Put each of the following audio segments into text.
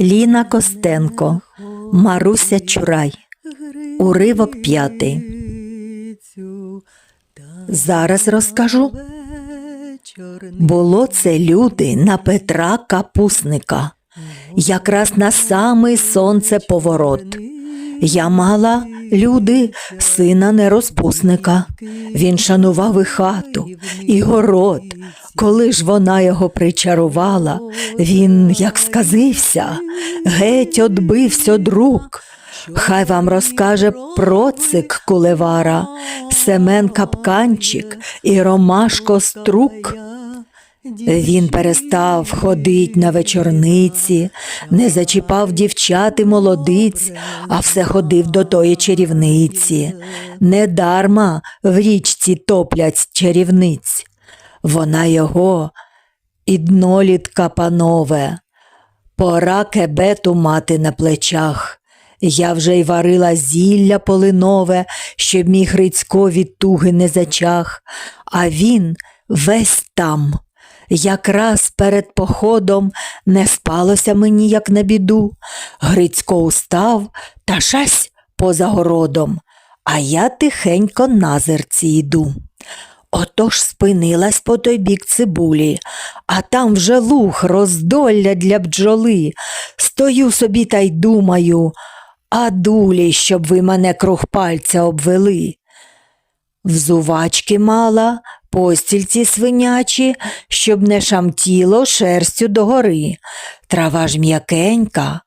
Ліна Костенко, Маруся Чурай. Уривок п'ятий. Зараз розкажу. Було це люди на Петра Капусника, якраз на самий сонцеповорот. Я мала, люди, сина нерозпусника. Він шанував і хату, і город. Коли ж вона його причарувала, він, як сказився, геть одбився од рук. Хай вам розкаже процик кулевара, Семен Капканчик і Ромашко Струк. Він перестав ходить на вечорниці, не зачіпав дівчат і молодиць, а все ходив до тої чарівниці. Недарма в річці топлять чарівниць. Вона його іднолітка панове, пора кебету мати на плечах. Я вже й варила зілля полинове, щоб мій Грицько від туги не зачах, а він весь там. Якраз перед походом не спалося мені, як на біду. Грицько устав та шась поза городом, а я тихенько на зерці йду. Отож спинилась по той бік цибулі, а там вже луг, роздолля для бджоли. Стою собі та й думаю, а дулі, щоб ви мене круг пальця обвели. Взувачки мала, постільці свинячі, щоб не шамтіло шерстю догори. Трава ж м'якенька,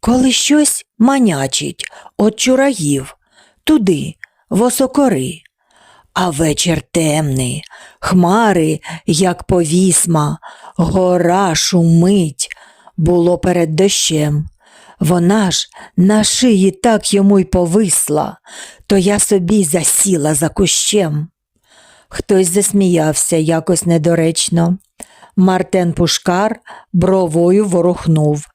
коли щось манячить от чураїв, туди, в осокори. А вечір темний, хмари, як повісма, гора шумить, було перед дощем. Вона ж на шиї так йому й повисла, то я собі засіла за кущем. Хтось засміявся якось недоречно. Мартен Пушкар бровою ворухнув.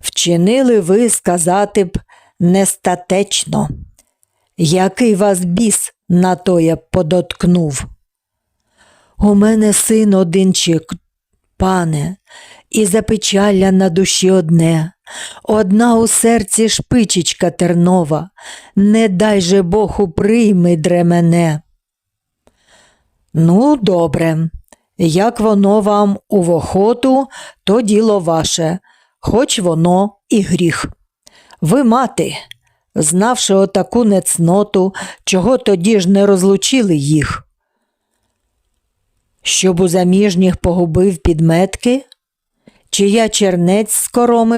Вчинили ви, сказати б, нестатечно. Який вас біс на тоє подоткнув? У мене син одинчик, пане, і запечалля на душі одне. Одна у серці шпичечка тернова, не дай же Бог уприйми дре мене. Ну, добре, як воно вам у охоту, то діло ваше, хоч воно і гріх. Ви, мати, знавши отаку нецноту, чого тоді ж не розлучили їх? Щоб у заміжніх погубив підметки? Чи я чернець з короми